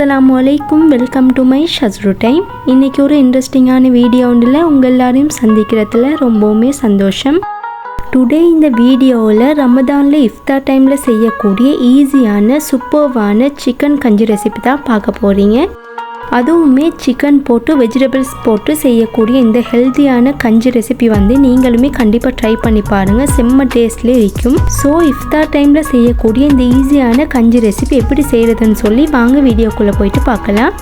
அஸ்லாம் வலைக்கும் welcome to my ஷஸ்ரு டைம் இன்றைக்கி ஒரு இன்ட்ரெஸ்டிங்கான வீடியோ ஒன்றில் உங்கள் எல்லாரையும் சந்திக்கிறதுல ரொம்பவுமே சந்தோஷம். டுடே இந்த வீடியோவில் ரமதானில் இஃப்தார் டைமில் செய்யக்கூடிய ஈஸியான சூப்பர்வான சிக்கன் கஞ்சி ரெசிபி தான் பார்க்க போகிறீங்க அதுவுமே சிக்கன் போட்டு வெஜிடபிள்ஸ் போட்டு செய்யக்கூடிய இந்த ஹெல்த்தியான கஞ்சி ரெசிபி வந்து நீங்களுமே கண்டிப்பாக ட்ரை பண்ணி பாருங்கள் செம்ம டேஸ்ட்லேயே இருக்கும். ஸோ இஃப்தார் டைமில் செய்யக்கூடிய இந்த ஈஸியான கஞ்சி ரெசிபி எப்படி செய்கிறதுன்னு சொல்லி வாங்க வீடியோக்குள்ளே போயிட்டு பார்க்கலாம்.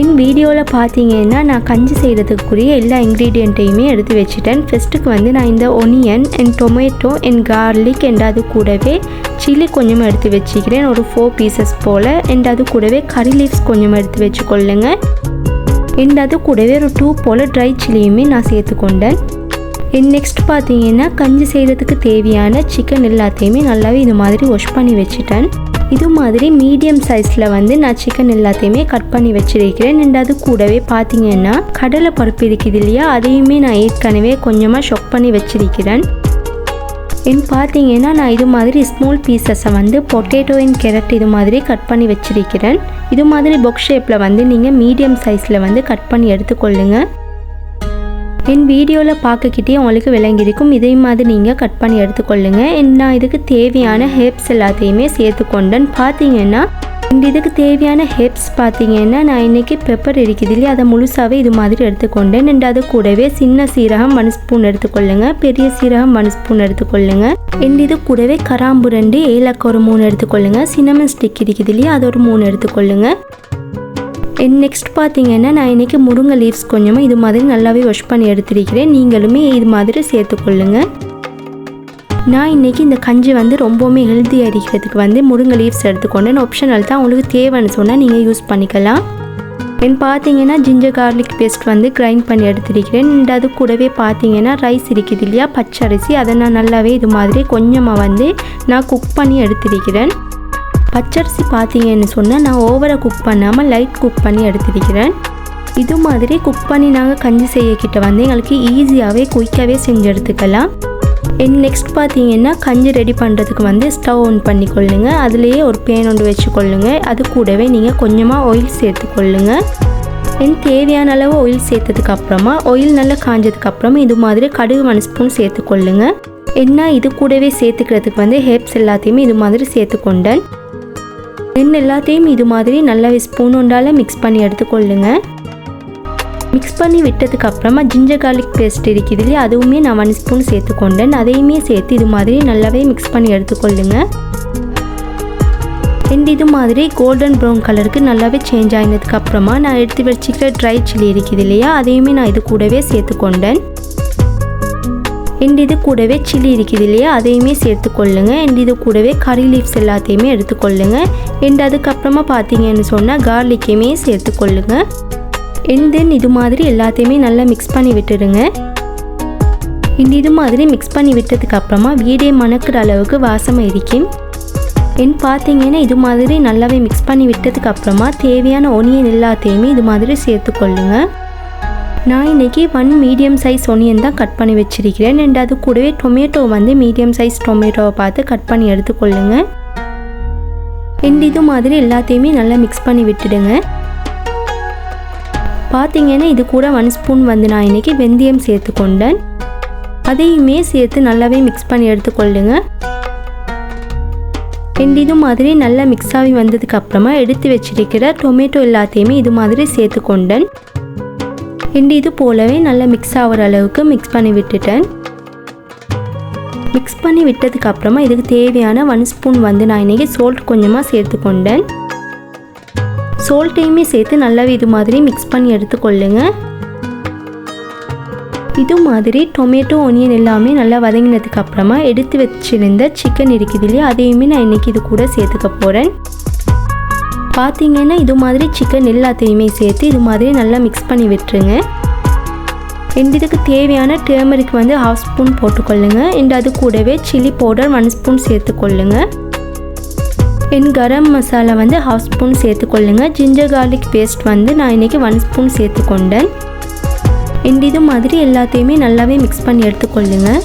என் வீடியோவில் பார்த்தீங்கன்னா நான் கஞ்சி செய்கிறதுக்குரிய எல்லா இன்க்ரீடியண்ட்டையுமே எடுத்து வச்சுட்டேன். ஃபஸ்ட்டுக்கு வந்து நான் இந்த onion and tomato and garlic and அது கூடவே சில்லி கொஞ்சமாக எடுத்து வச்சுக்கிறேன். ஒரு ஃபோர் பீசஸ் போல். அண்ட் அது கூடவே கறி லீவ்ஸ் கொஞ்சம் எடுத்து வச்சுக்கொள்ளுங்க. அண்ட் அது கூடவே ஒரு டூ போல் ட்ரை சில்லியுமே நான் சேர்த்துக்கொண்டேன். என் நெக்ஸ்ட் பார்த்தீங்கன்னா கஞ்சி செய்கிறதுக்கு தேவையான சிக்கன் எல்லாத்தையுமே நல்லாவே இது மாதிரி வாஷ் பண்ணி வச்சுட்டேன். இது மாதிரி மீடியம் சைஸில் வந்து நான் சிக்கன் எல்லாத்தையுமே கட் பண்ணி வச்சிருக்கிறேன். அண்ட் அது கூடவே பார்த்தீங்கன்னா கடலை பருப்பு இருக்குது இல்லையா? அதையுமே நான் ஏற்கனவே கொஞ்சமாக ஷொக் பண்ணி வச்சிருக்கிறேன். என் பார்த்தீங்கன்னா நான் இது மாதிரி ஸ்மால் பீசஸை வந்து பொட்டேட்டோ அண்ட் கேரட் இது மாதிரி கட் பண்ணி வச்சிருக்கிறேன். இது மாதிரி பொக் ஷேப்பில் வந்து நீங்கள் மீடியம் சைஸில் வந்து கட் பண்ணி எடுத்துக்கொள்ளுங்கள் என் வீடியோவில் பார்க்கக்கிட்டே உங்களுக்கு விளங்கியிருக்கும். இதே மாதிரி நீங்கள் கட் பண்ணி எடுத்துக்கொள்ளுங்க. நான் இதுக்கு தேவையான ஹேப்ஸ் எல்லாத்தையுமே சேர்த்துக்கொண்டேன். பார்த்தீங்கன்னா இந்த இதுக்கு தேவையான ஹெப்ஸ் பார்த்தீங்கன்னா நான் இன்றைக்கி பெப்பர் இருக்குது இல்லையா? அதை முழுசாகவே இது மாதிரி எடுத்துக்கொண்டேன். அண்ட் அது கூடவே சின்ன சீரகம் மண் ஸ்பூன் எடுத்துக்கொள்ளுங்க. பெரிய சீரகம் மண் ஸ்பூன் எடுத்துக்கொள்ளுங்க. அண்ட் இது கூடவே கராம்பு ரெண்டு ஏலக்காய் ஒரு மூணு எடுத்துக்கொள்ளுங்க. சின்னமன் ஸ்டிக் இருக்குது இல்லையா? அது ஒரு மூணு எடுத்துக்கொள்ளுங்க. நெக்ஸ்ட் பார்த்தீங்கன்னா நான் இன்றைக்கி முருங்கை லீவ்ஸ் கொஞ்சமாக இது மாதிரி நல்லாவே வாஷ் பண்ணி எடுத்திருக்கிறேன். நீங்களுமே இது மாதிரி சேர்த்துக்கொள்ளுங்க நான் இன்றைக்கி இந்த கஞ்சி வந்து ரொம்பவுமே ஹெல்த்தியாக இருக்கிறதுக்கு வந்து முருங்கை லீவ்ஸ் எடுத்துக்கொண்டேன். ஆப்ஷனல் தான் உங்களுக்கு தேவைன்னு சொன்னால் நீங்கள் யூஸ் பண்ணிக்கலாம். என் பார்த்தீங்கன்னா ஜிஞ்சர் கார்லிக் பேஸ்ட் வந்து கிரைண்ட் பண்ணி எடுத்திருக்கிறேன். அண்ட் அது கூடவே பார்த்தீங்கன்னா ரைஸ் இருக்குது இல்லையா பச்சரிசி. அதை நான் நல்லாவே இது மாதிரி கொஞ்சமாக வந்து நான் குக் பண்ணி எடுத்திருக்கிறேன். பச்சரிசி பார்த்தீங்கன்னு சொன்னால் நான் ஓவராக குக் பண்ணாமல் லைட் குக் பண்ணி எடுத்திருக்கிறேன் இது மாதிரி குக் பண்ணி நாங்கள் கஞ்சி செய்யக்கிட்ட வந்து எங்களுக்கு ஈஸியாகவே குயிக்காகவே செஞ்சு எடுத்துக்கலாம். என் நெக்ஸ்ட் பார்த்தீங்கன்னா கஞ்சி ரெடி பண்ணுறதுக்கு வந்து ஸ்டவ் ஆன் பண்ணிக்கொள்ளுங்க. அதுலேயே ஒரு பேன் ஒன்று வச்சுக்கொள்ளுங்க. அது கூடவே நீங்கள் கொஞ்சமாக ஆயில் சேர்த்துக்கொள்ளுங்க. என் தேவையான அளவு ஆயில் சேர்த்ததுக்கு அப்புறமா ஆயில் நல்லா காஞ்சதுக்கு அப்புறமா இது மாதிரி கடுகு ஒன் ஸ்பூன் சேர்த்துக்கொள்ளுங்க. என்ன இது கூடவே சேர்த்துக்கிறதுக்கு வந்து ஹேப்ஸ் எல்லாத்தையுமே இது மாதிரி சேர்த்துக்கொண்டேன். ரெண்டு எல்லாத்தையும் இது மாதிரி நல்லா ஸ்பூன் ஒன்றால் மிக்ஸ் பண்ணி எடுத்துக்கொள்ளுங்க. மிக்ஸ் பண்ணி விட்டதுக்கு அப்புறமா ஜிஞ்சர் கார்லிக் பேஸ்ட் இருக்குது இல்லையா அதுவுமே நான் ஒன் ஸ்பூன் சேர்த்துக்கொண்டேன். அதையுமே சேர்த்து இது மாதிரி நல்லாவே மிக்ஸ் பண்ணி எடுத்துக்கொள்ளுங்க. அண்ட் இது மாதிரி கோல்டன் ப்ரௌன் கலருக்கு நல்லாவே சேஞ்ச் ஆகினதுக்கு அப்புறமா நான் எடுத்து வச்சுக்கிற ட்ரை சில்லி இருக்குது இல்லையா அதையுமே நான் இது கூடவே சேர்த்துக்கொண்டேன். அண்ட் இது கூடவே சில்லி இருக்குது இல்லையா அதையுமே சேர்த்துக்கொள்ளுங்க. அண்ட் இது கூடவே கறி லீவ்ஸ் எல்லாத்தையுமே எடுத்துக்கொள்ளுங்க. அண்ட் அதுக்கப்புறமா பார்த்தீங்கன்னு சொன்னால் கார்லிக்கையுமே சேர்த்துக்கொள்ளுங்க. அண்ட் தென் இது மாதிரி எல்லாத்தையுமே நல்லா மிக்ஸ் பண்ணி விட்டுடுங்க. இந்த இது மாதிரி மிக்ஸ் பண்ணி விட்டதுக்கப்புறமா வீடே மணக்கிற அளவுக்கு வாசமாக இருக்கும் அண்ட் பார்த்தீங்கன்னா இது மாதிரி நல்லாவே மிக்ஸ் பண்ணி விட்டதுக்கப்புறமா தேவையான ஒனியன் எல்லாத்தையுமே இது மாதிரி சேர்த்துக்கொள்ளுங்கள் நான் இன்றைக்கி ஒன் மீடியம் சைஸ் ஒனியன் தான் கட் பண்ணி வச்சுருக்கிறேன். அண்ட் அது கூடவே டொமேட்டோ வந்து மீடியம் சைஸ் டொமேட்டோவை பார்த்து கட் பண்ணி எடுத்துக்கொள்ளுங்க. அண்ட் இது மாதிரி எல்லாத்தையுமே நல்லா மிக்ஸ் பண்ணி விட்டுடுங்க. பார்த்தீங்கன்னா இது கூட ஒன் ஸ்பூன் வந்து நான் இன்றைக்கி வெந்தயம் சேர்த்துக்கொண்டேன் அதையுமே சேர்த்து நல்லாவே மிக்ஸ் பண்ணி எடுத்துக்கொள்ளுங்க. அண்ட் இது மாதிரி நல்லா மிக்ஸ் ஆகி வந்ததுக்கப்புறமா எடுத்து வச்சிருக்கிற டொமேட்டோ எல்லாத்தையுமே இது மாதிரி சேர்த்துக்கொண்டேன் ரெண்டு இது போலவே நல்லா மிக்ஸ் ஆகிற அளவுக்கு மிக்ஸ் பண்ணி விட்டுட்டேன். மிக்ஸ் பண்ணி விட்டதுக்கு அப்புறமா இதுக்கு தேவையான ஒன் ஸ்பூன் வந்து நான் இன்றைக்கி சோல்ட் கொஞ்சமாக சேர்த்துக்கொண்டேன் சோல்ட்டையுமே சேர்த்து நல்லாவே இது மாதிரி மிக்ஸ் பண்ணி எடுத்துக்கொள்ளுங்க. இது மாதிரி டொமேட்டோ ஒனியன் எல்லாமே நல்லா வதங்கினதுக்கு அப்புறமா எடுத்து வச்சிருந்த சிக்கன் இருக்குது இல்லையா அதையுமே நான் இன்றைக்கி இது கூட சேர்த்துக்க போகிறேன் பார்த்தீங்கன்னா இது மாதிரி சிக்கன் எல்லாத்தையுமே சேர்த்து இது மாதிரி நல்லா மிக்ஸ் பண்ணி விட்டுருங்க. அண்ட் இதுக்கு தேவையான டேமரிக் வந்து ஹாஃப் ஸ்பூன் போட்டுக்கொள்ளுங்க. அண்ட் அது கூடவே சில்லி பவுடர் ஒன் ஸ்பூன் சேர்த்துக்கொள்ளுங்க. என் கரம் மசாலா வந்து ஹாஃப் ஸ்பூன் சேர்த்துக்கொள்ளுங்க. ஜிஞ்சர் கார்லிக் பேஸ்ட் வந்து நான் இன்றைக்கி ஒன் ஸ்பூன் சேர்த்துக்கொண்டேன். இந்த இது மாதிரி எல்லாத்தையுமே நல்லாவே மிக்ஸ் பண்ணி எடுத்துக்கொள்ளுங்கள்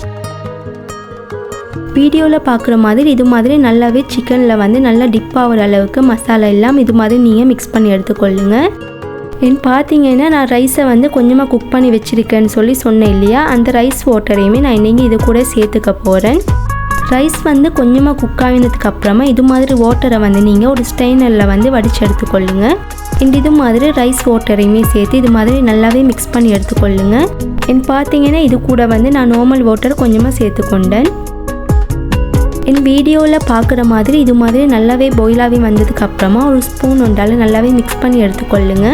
வீடியோவில் பார்க்குற மாதிரி இது மாதிரி நல்லாவே சிக்கனில் வந்து நல்லா டிப் ஆகிற அளவுக்கு மசாலா எல்லாம் இது மாதிரி நீங்கள் மிக்ஸ் பண்ணி எடுத்துக்கொள்ளுங்க. என் பார்த்தீங்கன்னா நான் ரைஸை வந்து கொஞ்சமாக குக் பண்ணி வச்சுருக்கேன்னு சொல்லி சொன்னேன் இல்லையா? அந்த ரைஸ் வாட்டரையுமே நான் இன்றைக்கி இது கூட சேர்த்துக்க போகிறேன் ரைஸ் வந்து கொஞ்சமாக குக் ஆகினதுக்கு அப்புறமா இது மாதிரி வாட்டரை வந்து நீங்கள் ஒரு ஸ்டெய்னரில் வந்து வடித்து எடுத்துக்கொள்ளுங்க. இந்த இது மாதிரி ரைஸ் வாட்டரையுமே சேர்த்து இது மாதிரி நல்லாவே மிக்ஸ் பண்ணி எடுத்துக்கொள்ளுங்க. என் பார்த்தீங்கன்னா இது கூட வந்து நான் நார்மல் வாட்டர் கொஞ்சமாக சேர்த்துக்கொண்டேன். என் வீடியோவில் பார்க்குற மாதிரி இது மாதிரி நல்லாவே பாயிலாகி வந்ததுக்கு அப்புறமா ஒரு ஸ்பூன் ஒன்றால் நல்லாவே மிக்ஸ் பண்ணி எடுத்துக்கொள்ளுங்க.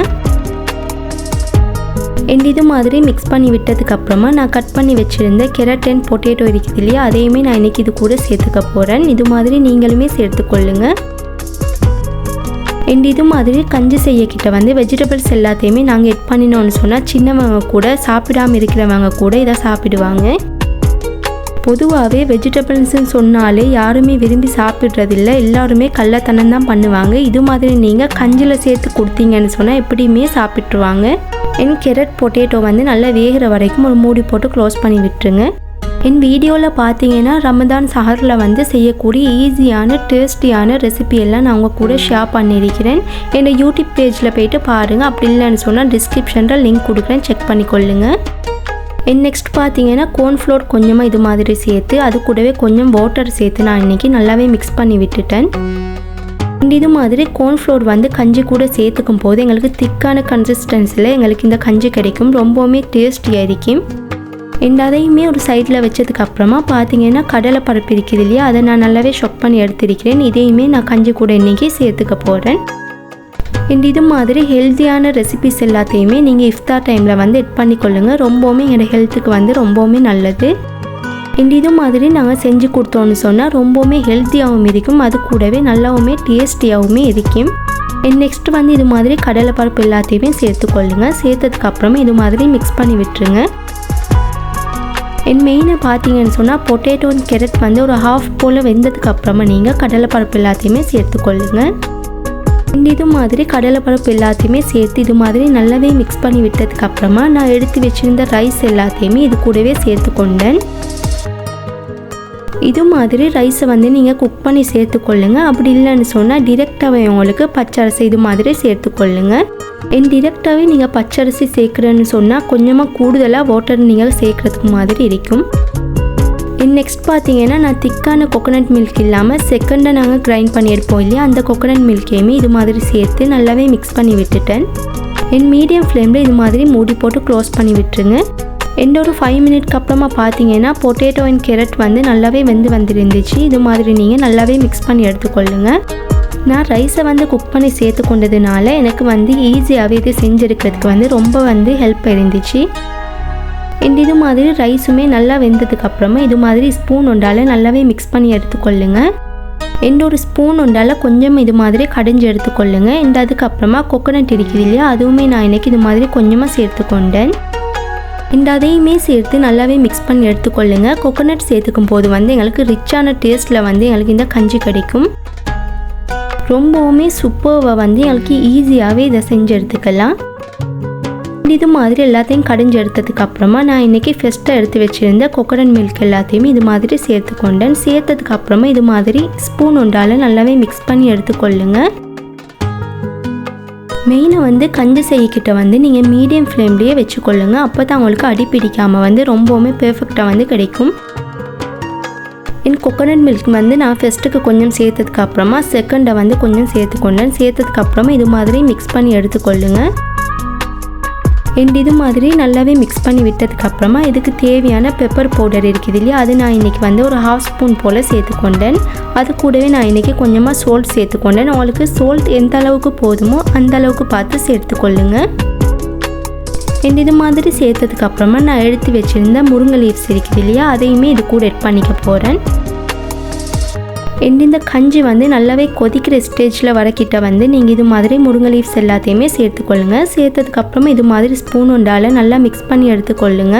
என் இது மாதிரி மிக்ஸ் பண்ணி விட்டதுக்கப்புறமா நான் கட் பண்ணி வச்சுருந்த கெரட் அண்ட் பொட்டேட்டோ இருக்குது இல்லையா அதையுமே நான் இன்றைக்கி இது கூட சேர்த்துக்க போகிறேன் இது மாதிரி நீங்களுமே சேர்த்துக்கொள்ளுங்க. அண்ட் இது மாதிரி கஞ்சி செய்யக்கிட்ட வந்து வெஜிடபிள்ஸ் எல்லாத்தையுமே நாங்கள் எட் பண்ணினோன்னு சொன்னால் சின்னவங்க கூட சாப்பிடாம இருக்கிறவங்க கூட இதை சாப்பிடுவாங்க. பொதுவாகவே வெஜிடபிள்ஸ்ன்னு சொன்னாலே யாருமே விரும்பி சாப்பிட்றதில்ல. எல்லாருமே கள்ளத்தனம் தான் பண்ணுவாங்க. இது மாதிரி நீங்கள் கஞ்சியில் சேர்த்து கொடுத்தீங்கன்னு சொன்னால் எப்படியுமே சாப்பிட்ருவாங்க என் கெரட் பொட்டேட்டோ வந்து நல்லா வேகிற வரைக்கும் ஒரு மூடி போட்டு க்ளோஸ் பண்ணி விட்டுருங்க. என் வீடியோவில் பார்த்தீங்கன்னா ரமதான் சஹரில் வந்து செய்யக்கூடிய ஈஸியான டேஸ்டியான ரெசிபியெல்லாம் நான் உங்கள் கூட ஷேர் பண்ணியிருக்கிறேன். என்னை யூடியூப் பேஜில் போயிட்டு பாருங்கள் அப்படி இல்லைன்னு சொன்னால் டிஸ்கிரிப்ஷனில் லிங்க் கொடுக்குறேன். செக் பண்ணிக்கொள்ளுங்கள் என் நெக்ஸ்ட் பார்த்தீங்கன்னா கோன்ஃப்ளோர் கொஞ்சமாக இது மாதிரி சேர்த்து அது கூடவே கொஞ்சம் வாட்டர் சேர்த்து நான் இன்றைக்கி நல்லாவே மிக்ஸ் பண்ணி விட்டுட்டேன். இந்த இது மாதிரி கோன்ஃப்ளோர் வந்து கஞ்சி கூட சேர்த்துக்கும் போது எங்களுக்கு திக்கான கன்சிஸ்டன்சியில் எங்களுக்கு இந்த கஞ்சி கிடைக்கும். ரொம்பவுமே டேஸ்டியாக இருக்கும். அண்ட் அதையுமே ஒரு சைடில் வச்சதுக்கு அப்புறமா பார்த்தீங்கன்னா கடலை பருப்பு இருக்குது இல்லையா அதை நான் நல்லாவே ஷொக் பண்ணி எடுத்திருக்கிறேன். இதையுமே நான் கஞ்சி கூட இன்றைக்கி சேர்த்துக்க போகிறேன் அண்ட் இது மாதிரி ஹெல்த்தியான ரெசிபிஸ் எல்லாத்தையுமே நீங்கள் இஃப்தார் டைமில் வந்து எட் பண்ணிக்கொள்ளுங்க. ரொம்பவுமே என்னோடய ஹெல்த்துக்கு வந்து ரொம்பவுமே நல்லது. அண்ட் இது மாதிரி நாங்கள் செஞ்சு கொடுத்தோன்னு சொன்னால் ரொம்பவுமே ஹெல்த்தியாகவும் இருக்கும். அது கூடவே நல்லாவுமே டேஸ்டியாகவுமே இருக்கும். நெக்ஸ்ட் வந்து இது மாதிரி கடலை பருப்பு எல்லாத்தையுமே சேர்த்துக்கொள்ளுங்க. சேர்த்ததுக்கப்புறமா இது மாதிரி மிக்ஸ் பண்ணி விட்டுருங்க. என் மெயினாக பார்த்தீங்கன்னு சொன்னால் பொட்டேட்டோ அண்ட் கேரட் வந்து ஒரு ஹாஃப் போல் வெந்ததுக்கு அப்புறமா நீங்கள் கடலை பருப்பு எல்லாத்தையுமே சேர்த்துக்கொள்ளுங்கள் இது மாதிரி கடலைப்பருப்பு எல்லாத்தையுமே சேர்த்து இது மாதிரி நல்லாவே மிக்ஸ் பண்ணி விட்டதுக்கு அப்புறமா நான் எடுத்து வச்சிருந்த ரைஸ் எல்லாத்தையுமே இது கூடவே சேர்த்து கொண்டேன். இது மாதிரி ரைஸை வந்து நீங்கள் குக் பண்ணி சேர்த்துக்கொள்ளுங்க அப்படி இல்லைன்னு சொன்னால் டிரெக்டாகவே உங்களுக்கு பச்சரிசி இது மாதிரி சேர்த்துக்கொள்ளுங்க என் டிரெக்டாகவே நீங்கள் பச்சரிசி சேர்க்குறேன்னு சொன்னால் கொஞ்சமாக கூடுதலாக வாட்டர் நீங்கள் சேர்க்குறதுக்கு மாதிரி இருக்கும். நெக்ஸ்ட் பார்த்தீங்கன்னா நான் திக்கான கொக்கனட் மில்க் இல்லாமல் செகண்டை நாங்கள் கிரைண்ட் பண்ணி எடுப்போம் இல்லையா? அந்த கொக்கனட் மில்க்கையுமே இது மாதிரி சேர்த்து நல்லாவே மிக்ஸ் பண்ணி விட்டுட்டேன். என் மீடியம் ஃப்ளேமில் இது மாதிரி மூடி போட்டு க்ளோஸ் பண்ணி விட்டுருங்க. எந்த ஒரு ஃபைவ் மினிட்க்கு அப்புறமா பார்த்தீங்கன்னா பொட்டேட்டோ அண்ட் கேரட் வந்து நல்லாவே வெந்து வந்துருந்துச்சு. இது மாதிரி நீங்கள் நல்லாவே மிக்ஸ் பண்ணி எடுத்துக்கொள்ளுங்க. நான் ரைஸை வந்து குக் பண்ணி சேர்த்து கொண்டதுனால எனக்கு வந்து ஈஸியாகவே இது செஞ்செடுக்கிறதுக்கு வந்து ரொம்ப வந்து ஹெல்ப் இருந்துச்சு. இந்த இது மாதிரி ரைஸுமே நல்லா வெந்ததுக்கு அப்புறமா இது மாதிரி ஸ்பூன் ஒன்றால் நல்லாவே மிக்ஸ் பண்ணி எடுத்துக்கொள்ளுங்க. எந்த ஒரு ஸ்பூன் ஒன்றால் கொஞ்சம் இது மாதிரி கடைஞ்சி எடுத்துக்கொள்ளுங்க. இந்த அதுக்கப்புறமா கொக்கனட் இருக்குது இல்லையா அதுவுமே நான் எனக்கு இது மாதிரி கொஞ்சமாக சேர்த்துக்கொண்டேன். இந்த அதையுமே சேர்த்து நல்லாவே மிக்ஸ் பண்ணி எடுத்துக்கொள்ளுங்க. கொக்கனட் சேர்த்துக்கும் போது வந்து எங்களுக்கு ரிச்சான டேஸ்ட்டில் வந்து எங்களுக்கு இந்த கஞ்சி கிடைக்கும். ரொம்பவுமே சூப்பர்வாக வந்து எங்களுக்கு ஈஸியாகவே இதை செஞ்சு எடுத்துக்கலாம். இது மாதிரி எல்லாத்தையும் கடைஞ்சி எடுத்ததுக்கு அப்புறமா நான் இன்றைக்கி ஃபஸ்ட்டாக எடுத்து வச்சுருந்த கொக்கனட் மில்க் எல்லாத்தையுமே இது மாதிரி சேர்த்துக்கொண்டேன். சேர்த்ததுக்கு அப்புறமா இது மாதிரி ஸ்பூன் உண்டால் நல்லாவே மிக்ஸ் பண்ணி எடுத்துக்கொள்ளுங்க. மெயினாக வந்து கஞ்சி செய்யக்கிட்ட வந்து நீங்கள் மீடியம் ஃப்ளேம்லேயே வச்சுக்கொள்ளுங்க. அப்போ தான் உங்களுக்கு அடி பிடிக்காமல் வந்து ரொம்பவுமே பெர்ஃபெக்டாக வந்து கிடைக்கும். என் கொக்கனட் மில்க் வந்து நான் ஃபஸ்ட்டுக்கு கொஞ்சம் சேர்த்ததுக்கு அப்புறமா செகண்டை வந்து கொஞ்சம் சேர்த்துக்கொண்டேன். சேர்த்ததுக்கு அப்புறமா இது மாதிரி மிக்ஸ் பண்ணி எடுத்துக்கொள்ளுங்கள் அண்ட் இது மாதிரி நல்லாவே மிக்ஸ் பண்ணி விட்டதுக்கப்புறமா இதுக்கு தேவையான பெப்பர் பவுடர் இருக்குது இல்லையா? அது நான் இன்றைக்கி வந்து ஒரு ஹாஃப் ஸ்பூன் போல் சேர்த்துக்கொண்டேன். அது கூடவே நான் இன்றைக்கி கொஞ்சமாக சோல்ட் சேர்த்துக்கொண்டேன். உங்களுக்கு சோல்ட் எந்த அளவுக்கு போதுமோ அந்த அளவுக்கு பார்த்து சேர்த்துக்கொள்ளுங்க. அண்ட் இது மாதிரி சேர்த்ததுக்கப்புறமா நான் எடுத்து வச்சுருந்த முருங்கை லீவ்ஸ் இருக்குது இல்லையா? அதையுமே இது கூட எட் பண்ணிக்க போகிறேன் இந்த கஞ்சி வந்து நல்லாவே கொதிக்கிற ஸ்டேஜில் வரக்கிட்ட வந்து நீங்கள் இது மாதிரி முருங்கை லீவ்ஸ் எல்லாத்தையுமே சேர்த்துக்கொள்ளுங்க. சேர்த்ததுக்கப்புறமா இது மாதிரி ஸ்பூன் உண்டால் நல்லா மிக்ஸ் பண்ணி எடுத்துக்கொள்ளுங்க.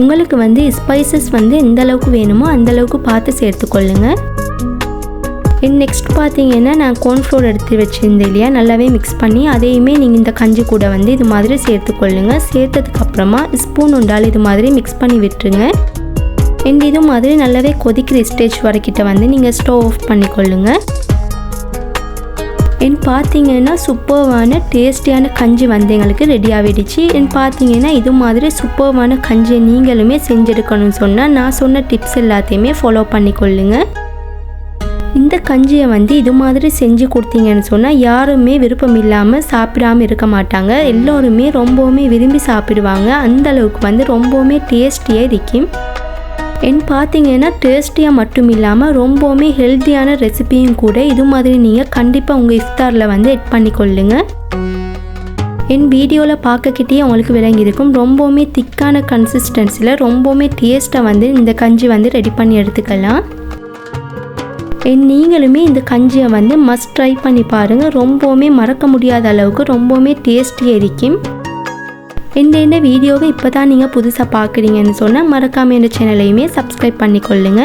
உங்களுக்கு வந்து ஸ்பைசஸ் வந்து எந்த அளவுக்கு வேணுமோ அந்த அளவுக்கு பார்த்து சேர்த்துக்கொள்ளுங்க. நெக்ஸ்ட் பார்த்தீங்கன்னா நான் கோன்ஃப்ளோர் எடுத்து வச்சுருந்தேன் இல்லையா? நல்லாவே மிக்ஸ் பண்ணி அதையுமே நீங்கள் இந்த கஞ்சி கூட வந்து இது மாதிரி சேர்த்துக்கொள்ளுங்க. சேர்த்ததுக்கப்புறமா ஸ்பூன் உண்டால் இது மாதிரி மிக்ஸ் பண்ணி விட்டுருங்க. அண்ட் இது மாதிரி நல்லாவே கொதிக்கிற ஸ்டேஜ் வரைக்கிட்ட வந்து நீங்கள் ஸ்டவ் ஆஃப் பண்ணிக்கொள்ளுங்க. என் பார்த்தீங்கன்னா சூப்பர்வான டேஸ்டியான கஞ்சி வந்து எங்களுக்கு ரெடி ஆகிடுச்சு. என் பார்த்தீங்கன்னா இது மாதிரி சூப்பர்வான கஞ்சியை நீங்களுமே செஞ்செடுக்கணும்னு சொன்னால் நான் சொன்ன டிப்ஸ் எல்லாத்தையுமே ஃபாலோ பண்ணிக்கொள்ளுங்க. இந்த கஞ்சியை வந்து இது மாதிரி செஞ்சு கொடுத்தீங்கன்னு சொன்னால் யாருமே விருப்பம் இல்லாமல் சாப்பிடாம இருக்க மாட்டாங்க. எல்லோருமே ரொம்பவுமே விரும்பி சாப்பிடுவாங்க. அந்த அளவுக்கு வந்து ரொம்பவுமே டேஸ்டியாக இருக்கும். என் பார்த்தீங்கன்னா டேஸ்டியாக மட்டும் இல்லாமல் ரொம்பவுமே ஹெல்த்தியான ரெசிபியும் கூட இது மாதிரி நீங்கள் கண்டிப்பாக உங்கள் இஃப்தாரில் வந்து எட் பண்ணிக்கொள்ளுங்க. என் வீடியோவில் பார்க்கக்கிட்டே உங்களுக்கு விளங்கியிருக்கும் ரொம்பவுமே திக்கான கன்சிஸ்டன்சியில் ரொம்பவுமே டேஸ்ட்டாக வந்து இந்த கஞ்சி வந்து ரெடி பண்ணி எடுத்துக்கலாம். என் நீங்களுமே இந்த கஞ்சியை வந்து மஸ்ட் ட்ரை பண்ணி பாருங்கள் ரொம்பவுமே மறக்க முடியாத அளவுக்கு ரொம்பவுமே டேஸ்டியாக இருக்கும். இந்த இந்த வீடியோவை இப்போ தான் நீங்கள் புதுசாக பார்க்குறீங்கன்னு சொன்னால் மறக்காமல் இந்த சேனலையுமே சப்ஸ்கிரைப் பண்ணிக்கொள்ளுங்க.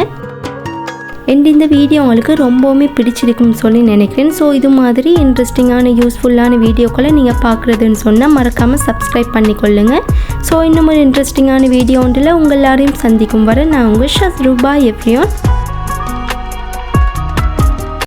அண்ட் இந்த வீடியோ உங்களுக்கு ரொம்பவுமே பிடிச்சிருக்குன்னு சொல்லி நினைக்கிறேன். ஸோ இது மாதிரி இன்ட்ரெஸ்டிங்கான யூஸ்ஃபுல்லான வீடியோக்களை நீங்கள் பார்க்குறதுன்னு சொன்னால் மறக்காமல் சப்ஸ்கிரைப் பண்ணிக்கொள்ளுங்க. ஸோ இன்னும் ஒரு இன்ட்ரெஸ்டிங்கான வீடியோ ஒன்றில் உங்கள் எல்லாரையும் சந்திக்கும் வர நான் உங்கள் ஷஸ்ரூபா எவ்ரியோன்